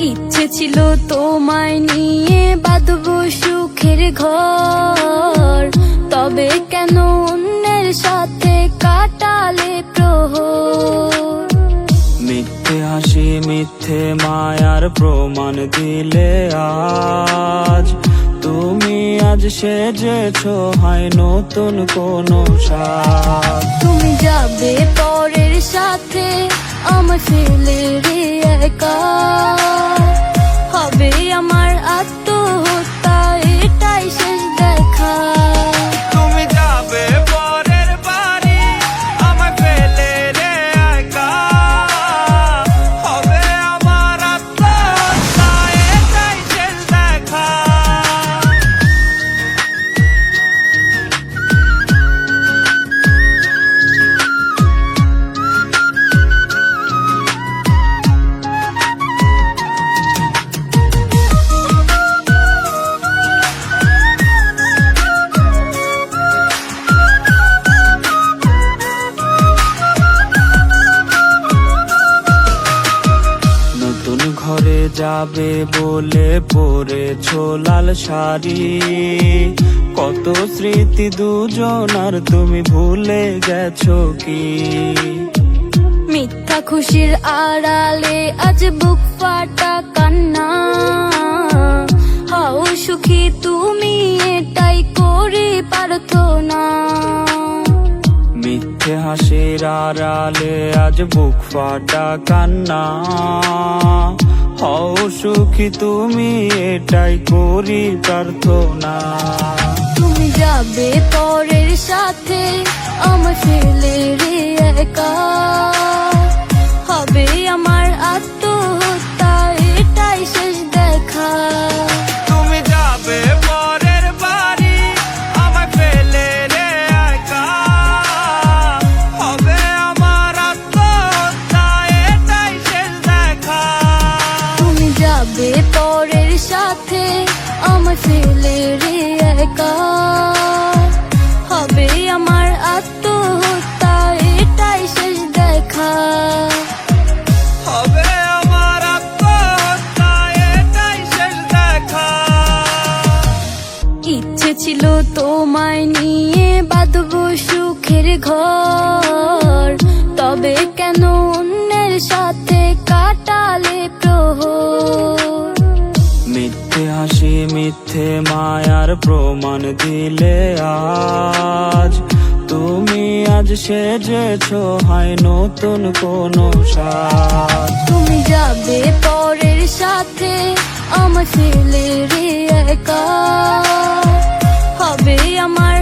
ইচ্ছে ছিল তোমায় নিয়ে বাঁধব সুখের ঘর। তবে কেন অন্যের সাথে কাটালে প্রহর? মিথ্যে হাসি মিথ্যে মায়ার প্রমাণ দিলে আজ। তুমি আজ সেজেছ হয় নতুন কোন সাজ। তুমি যাবে পরের সাথে আমার ফেলে রে একা। যাবে বলে পরেছ লাল শাড়ি। কত স্মৃতি দুজনার তুমি ভুলে গেছো কি? মিথ্যা খুশির আড়ালে আজ বুক ফাটা কান্না। হাও সুখী তুমি এটাই করে পারতো না। মিথ্যে হাসির আড়ালে আজ বুক ফাটা কান্না। হও সুখী তুমি এটাই করি প্রার্থনা। তুমি যাবে ফেলে রে একা হবে আমার আত্মহত্যা এটাই শেষ দেখা। হবে আমার আত্মহত্যা এটাই শেষ দেখা। ইচ্ছে ছিল তোমায় নিয়ে বাঁধব সুখের ঘর। তবে কেন অন্যের সাথে কাটালে প্রহর? মিথ্যে মায়ার প্রমাণ দিলে আজ। তুমি আজ সেজেছ, হয় নতুন কোন সাজ। তুমি যাবে পরের সাথে, আমার ছেলে রে একা। হবে আমার